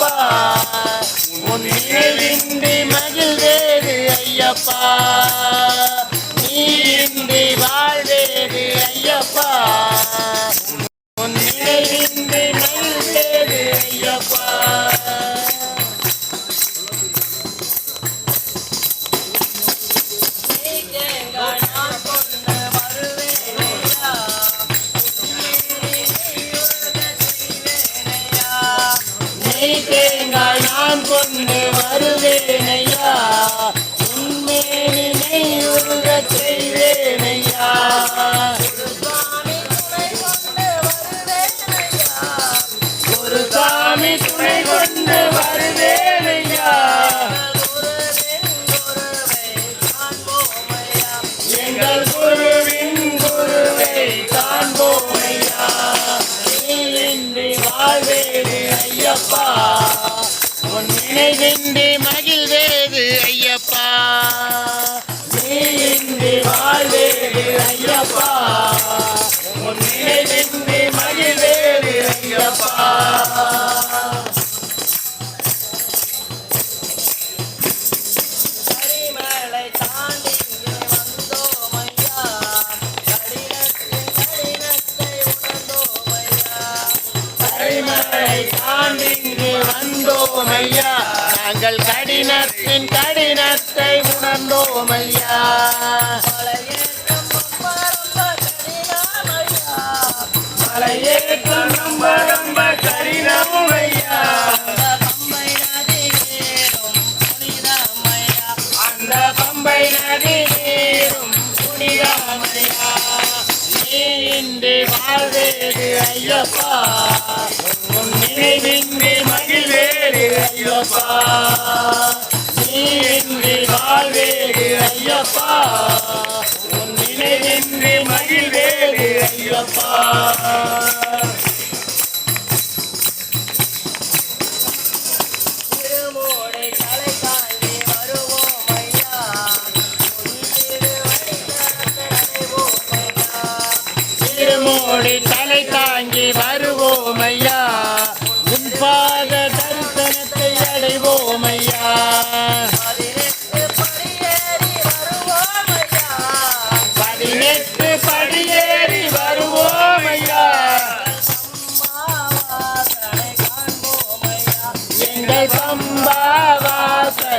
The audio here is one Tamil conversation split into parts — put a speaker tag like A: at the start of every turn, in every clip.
A: ஐயப்பா. உன் நினைவின்றி மகிழ்வேது ஐயப்பா. தேங்காய் நான் கொண்டு
B: வருவேனை தாண்டி இங்கு வந்தோம் ஐயா
A: நாங்கள் கடினத்தின் கடினத்தை உணர்ந்தோம் ஐயா
B: மலையேற்றம் ரொம்ப ரொம்ப கடினம் ஐயா அந்த பம்பை நதி நீரும்
A: புனிதமையா நீ இன்றி வாழ்வேது ஐயப்பா. ஐயப்பா. நீ இன்றி ஐயப்பா. உன் நினைவின்றி மகிழ்வேது ஐயப்பா.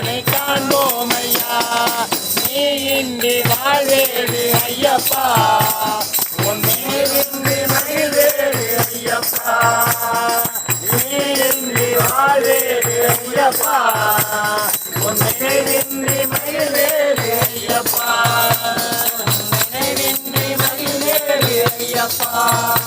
A: வாசனை காண்போம் ஐயா நீ இன்றி வாழ்வேது ஐயப்பா. உன் நினைவின்றி ஐயப்பா. நீ இன்றி வாழ்வேது ஐயப்பா. உன் நினைவின்றி ஐயப்பா. நினைவின்றி மகிழ்வேது ஐயப்பா.